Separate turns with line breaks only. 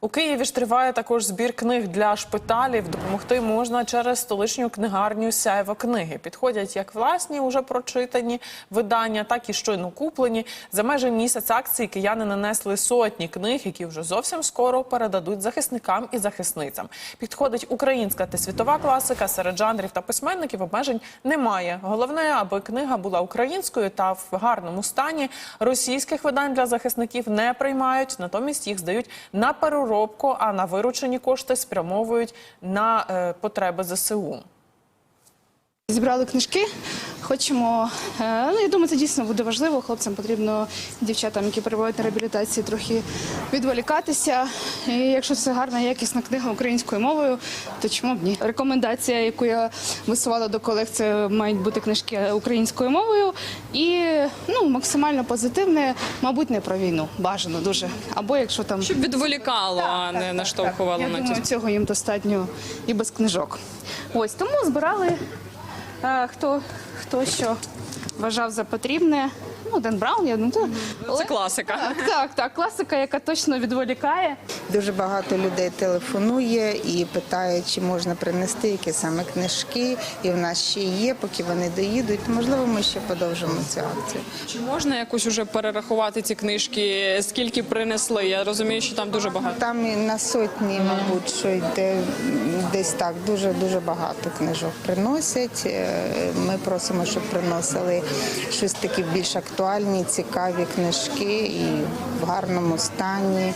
У Києві ж триває також збір книг для шпиталів. Допомогти можна через столичню книгарню Сяйво книги. Підходять як власні уже прочитані видання, так і щойно куплені. За майже місяць акції кияни нанесли сотні книг, які вже зовсім скоро передадуть захисникам і захисницям. Підходить українська та світова класика серед жанрів та письменників. Обмежень немає. Головне, аби книга була українською та в гарному стані. Російських видань для захисників не приймають, натомість їх здають на переробку, а на виручені кошти спрямовують на е, потреби ЗСУ.
Зібрали книжки. Хочемо. е, Ну, я думаю, це дійсно буде важливо. Хлопцям потрібно дівчатам, які перебувають на реабілітації, трохи відволікатися. І якщо це гарна, якісна книга українською мовою, то чому б ні? Рекомендація, яку я висувала до колег, це мають бути книжки українською мовою. І ну, максимально позитивне, мабуть, не про війну. Бажано дуже. Або якщо там
Щоб відволікало, а не наштовхувало
я
на
думаю,
ті.
цього їм достатньо і без книжок. Ось тому збирали хто, хто що вважав за потрібне. Ну, Ден Браун, я ну, то,
Це класика.
так, так, так, класика, яка точно відволікає.
Дуже багато людей телефонує і питає, чи можна принести які саме книжки. І в нас ще є, поки вони доїдуть. Можливо, ми ще подовжимо цю акцію.
Чи можна якось уже перерахувати ці книжки? Скільки принесли? Я розумію, що там дуже багато.
Там і на сотні, мабуть, що йде десь так. Дуже дуже багато книжок приносять. Е, Ми просимо, щоб приносили щось такі більш актуальні, цікаві книжки і в гарному стані.